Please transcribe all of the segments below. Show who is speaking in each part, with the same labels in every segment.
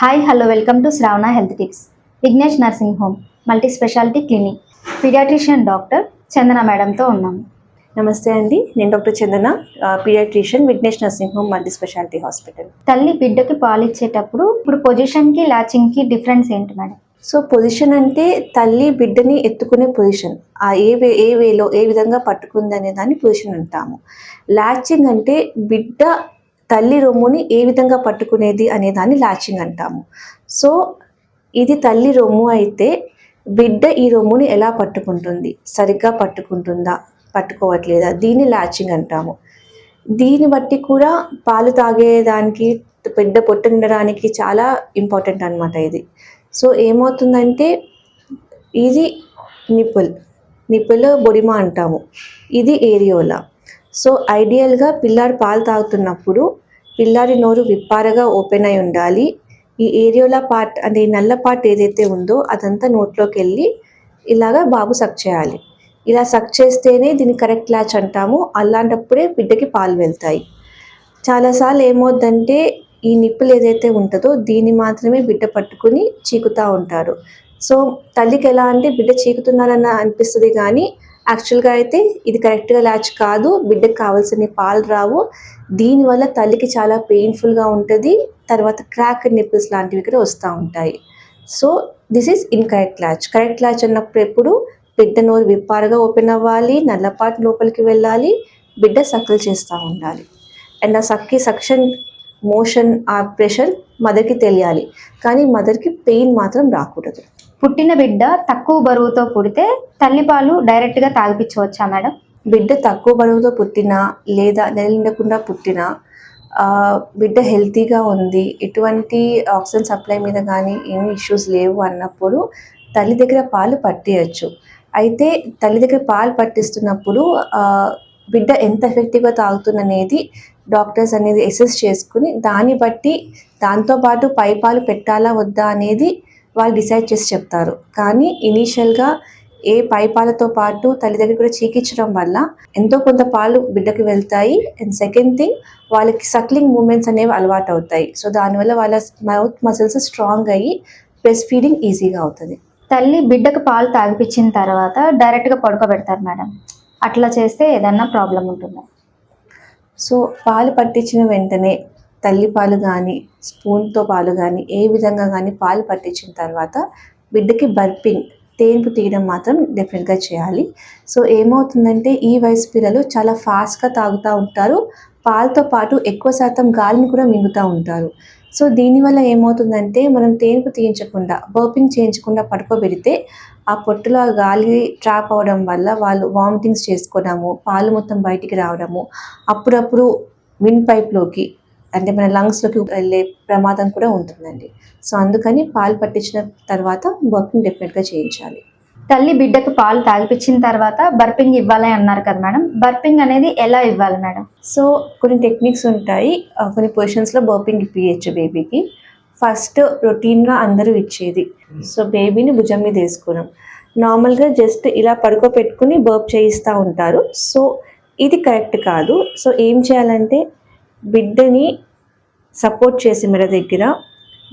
Speaker 1: Hi hello welcome to Shravana health tips Vignesh nursing home multi speciality clinic paediatrician doctor Chandana మేడంతో ఉన్నాము
Speaker 2: నమస్తే అండి. నేను doctor Chandana paediatrician Vignesh nursing home multi speciality hospital
Speaker 1: తల్లి బిడ్డకి పాలు ఇచ్చేటప్పుడు ఇప్పుడు పొజిషన్కి ల్యాచింగ్కి డిఫరెన్స్ ఏంటి మేడం
Speaker 2: సో పొజిషన్ అంటే తల్లి బిడ్డని ఎత్తుకునే పొజిషన్ ఆ ఏ వే ఏ వేలో ఏ విధంగా పట్టుకుంది అనే దాన్ని పొజిషన్ అంటాము. లాచింగ్ అంటే బిడ్డ తల్లి రొమ్ముని ఏ విధంగా పట్టుకునేది అనే దాన్ని లాచింగ్ అంటాము. సో ఇది తల్లి రొమ్ము అయితే బిడ్డ ఈ రొమ్ముని ఎలా పట్టుకుంటుంది? సరిగ్గా పట్టుకుంటుందా? పట్టుకోవట్లేదా? దీన్ని లాచింగ్ అంటాము. దీన్ని బట్టి కూడా పాలు తాగేదానికి బిడ్డ పొట్ట నిండడానికి చాలా ఇంపార్టెంట్ అనమాట ఇది. సో ఏమవుతుందంటే ఇది నిపుల్ నిపుల్ బొడిమ అంటాము. ఇది ఏరియోలా. సో ఐడియల్గా పిల్లాడి పాలు తాగుతున్నప్పుడు పిల్లాడి నోరు విప్పారగా ఓపెన్ అయి ఉండాలి. ఈ ఏరియోలా పార్ట్ అంటే ఈ నల్ల పార్ట్ ఏదైతే ఉందో అదంతా నోట్లోకి వెళ్ళి ఇలాగా బాబు సక్ చేయాలి. ఇలా సక్ చేస్తేనే దీన్ని కరెక్ట్ ల్యాచ్ అంటాము. అలాంటప్పుడే బిడ్డకి పాలు వెళ్తాయి. చాలాసార్లు ఏమవుద్దంటే ఈ నిప్పులు ఏదైతే ఉంటుందో దీన్ని మాత్రమే బిడ్డ పట్టుకుని చీకుతూ ఉంటారు. సో తల్లికి ఎలా అంటే బిడ్డ చీకుతున్నారన్న అనిపిస్తుంది కానీ యాక్చువల్గా అయితే ఇది కరెక్ట్గా ల్యాచ్ కాదు. బిడ్డకు కావాల్సిన పాలు రావు. దీనివల్ల తల్లికి చాలా పెయిన్ఫుల్గా ఉంటుంది. తర్వాత క్రాక్ నిప్పుల్స్ లాంటివి కూడా వస్తూ ఉంటాయి. So this is incorrect latch correct latch అన్నప్పుడు ఎప్పుడు బిడ్డ నోరు విప్పారుగా ఓపెన్ అవ్వాలి. నల్లపాటు లోపలికి వెళ్ళాలి. బిడ్డ సక్కలు చేస్తూ ఉండాలి. అండ్ ఆ సక్కి సక్షన్ మోషన్ ఆ ప్రెషర్ మదర్కి తెలియాలి. కానీ మదర్కి పెయిన్ మాత్రం రాకూడదు.
Speaker 1: పుట్టిన బిడ్డ తక్కువ బరువుతో పుడితే తల్లిపాలు డైరెక్ట్గా తాగిపించవచ్చా మేడం?
Speaker 2: బిడ్డ తక్కువ బరువుతో పుట్టినా లేదా నెల నిండకుండా పుట్టినా బిడ్డ హెల్తీగా ఉంది ఎటువంటి ఆక్సిజన్ సప్లై మీద కానీ ఏమి ఇష్యూస్ లేవు అన్నప్పుడు తల్లి దగ్గర పాలు పట్టేయచ్చు. అయితే తల్లి దగ్గర పాలు పట్టిస్తున్నప్పుడు బిడ్డ ఎంత ఎఫెక్టివ్గా తాగుతుందనేది డాక్టర్స్ అనేది అసెస్ చేసుకుని దాన్ని బట్టి దాంతోపాటు పైపాలు పెట్టాలా వద్దా అనేది వాళ్ళు డిసైడ్ చేసి చెప్తారు. కానీ ఇనీషియల్గా ఏ పైపాలతో పాటు తల్లిదండ్రులు కూడా చీకించడం వల్ల ఎంతో కొంత పాలు బిడ్డకి వెళ్తాయి. అండ్ సెకండ్ థింగ్ వాళ్ళకి సక్లింగ్ మూమెంట్స్ అనేవి అలవాటు అవుతాయి. సో దానివల్ల వాళ్ళ మౌత్ మసిల్స్ స్ట్రాంగ్ అయ్యి బ్రెస్ట్ ఫీడింగ్ ఈజీగా అవుతుంది.
Speaker 1: తల్లి బిడ్డకు పాలు తాగిపించిన తర్వాత డైరెక్ట్గా పడుకోబెడతారు మేడం. అట్లా చేస్తే ఏదన్నా ప్రాబ్లం ఉంటుందా?
Speaker 2: సో పాలు పట్టించిన వెంటనే తల్లి పాలు కానీ స్పూన్తో పాలు కానీ ఏ విధంగా కానీ పాలు పట్టించిన తర్వాత బిడ్డకి బర్పింగ్ తేన్పు తీయడం మాత్రం డెఫినెట్గా చేయాలి. సో ఏమవుతుందంటే ఈ వయసు పిల్లలు చాలా ఫాస్ట్గా తాగుతూ ఉంటారు. పాలతో పాటు ఎక్కువ శాతం గాలిని కూడా మింగుతూ ఉంటారు. సో దీనివల్ల ఏమవుతుందంటే మనం తేన్పు తీయించకుండా బర్పింగ్ చేయించకుండా పడుకోబెడితే ఆ పొట్టులో ఆ గాలి ట్రాప్ అవడం వల్ల వాళ్ళు వామిటింగ్స్ చేసుకోవడము పాలు మొత్తం బయటికి రావడము అప్పుడప్పుడు విండ్ పైప్లోకి అంటే మన లంగ్స్లోకి వెళ్ళే ప్రమాదం కూడా ఉంటుందండి. సో అందుకని పాలు పట్టించిన తర్వాత బర్పింగ్ డెఫినెట్గా చేయించాలి.
Speaker 1: తల్లి బిడ్డకు పాలు తాగిపించిన తర్వాత బర్పింగ్ ఇవ్వాలి అన్నారు కదా మేడం. బర్పింగ్ అనేది ఎలా ఇవ్వాలి మేడం?
Speaker 2: సో కొన్ని టెక్నిక్స్ ఉంటాయి. కొన్ని పొజిషన్స్లో బర్పింగ్ ఇప్పించచ్చు బేబీకి. ఫస్ట్ రొటీన్గా అందరూ ఇచ్చేది. సో బేబీని భుజం మీద వేసుకున్నాం. నార్మల్గా జస్ట్ ఇలా పడుకోపెట్టుకుని బర్ప్ చేయిస్తూ ఉంటారు. సో ఇది కరెక్ట్ కాదు. సో ఏం చేయాలంటే బిడ్డని సపోర్ట్ చేసి మెడ దగ్గర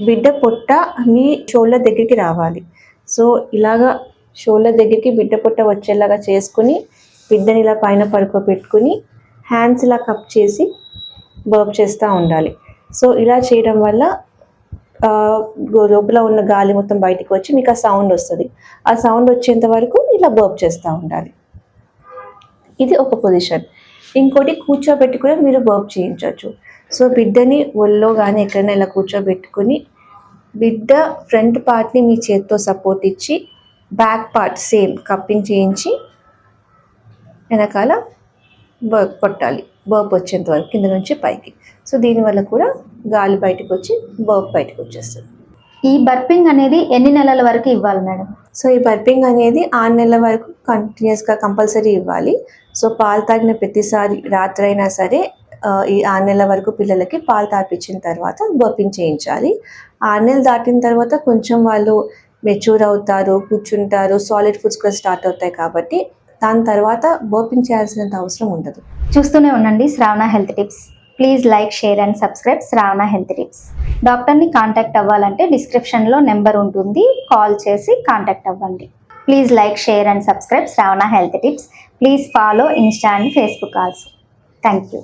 Speaker 2: బిడ్డ పొట్ట మీ చోళ్ళ దగ్గరికి రావాలి. సో ఇలాగా షోల్డర్ దగ్గరికి బిడ్డ పొట్ట వచ్చేలాగా చేసుకుని బిడ్డని ఇలా పైన పడుకోబెట్టుకుని హ్యాండ్స్ ఇలా కప్ చేసి బర్బ్ చేస్తూ ఉండాలి. సో ఇలా చేయడం వల్ల లోపల ఉన్న గాలి మొత్తం బయటికి వచ్చి మీకు ఆ సౌండ్ వస్తుంది. ఆ సౌండ్ వచ్చేంత వరకు ఇలా బర్బ్ చేస్తూ ఉండాలి. ఇది ఒక పొజిషన్ ఇంకోటి కూర్చోబెట్టి కూడా మీరు బర్బ్ చేయించవచ్చు. సో బిడ్డని ఒళ్ళో కానీ ఎక్కడైనా ఇలా కూర్చోబెట్టుకుని బిడ్డ ఫ్రంట్ పార్ట్ని మీ చేత్తో సపోర్ట్ ఇచ్చి బ్యాక్ పార్ట్ సేమ్ కప్పింగ్ చేయించి వెనకాల బర్ప్ కొట్టాలి. బర్ప్ వచ్చేంత వరకు కింద నుంచి పైకి. సో దీనివల్ల కూడా గాలి బయటకు వచ్చి బర్ప్ బయటకు వచ్చేస్తుంది.
Speaker 1: ఈ బర్పింగ్ అనేది ఎన్ని నెలల వరకు ఇవ్వాలి మేడం?
Speaker 2: సో ఈ బర్పింగ్ అనేది ఆరు నెలల వరకు కంటిన్యూస్గా కంపల్సరీ ఇవ్వాలి. సో పాలు తాగిన ప్రతిసారి రాత్రి అయినా సరే ఈ ఆరు నెలల వరకు పిల్లలకి పాలు తాపించిన తర్వాత బర్పింగ్ చేయించాలి. ఆరు నెలలు దాటిన తర్వాత కొంచెం వాళ్ళు మెచ్యూర్ అవుతారు కూర్చుంటారు సాలిడ్ ఫుడ్స్ కూడా స్టార్ట్ అవుతాయి కాబట్టి దాని తర్వాత బర్పింగ్ చేయాల్సినంత అవసరం ఉండదు.
Speaker 1: చూస్తూనే ఉండండి Shravana health tips please like share and subscribe Shravana health tips డాక్టర్ని కాంటాక్ట్ అవ్వాలంటే డిస్క్రిప్షన్లో నెంబర్ ఉంటుంది. కాల్ చేసి కాంటాక్ట్ అవ్వండి. Please like share and subscribe Shravana health tips please follow insta and Facebook also thank you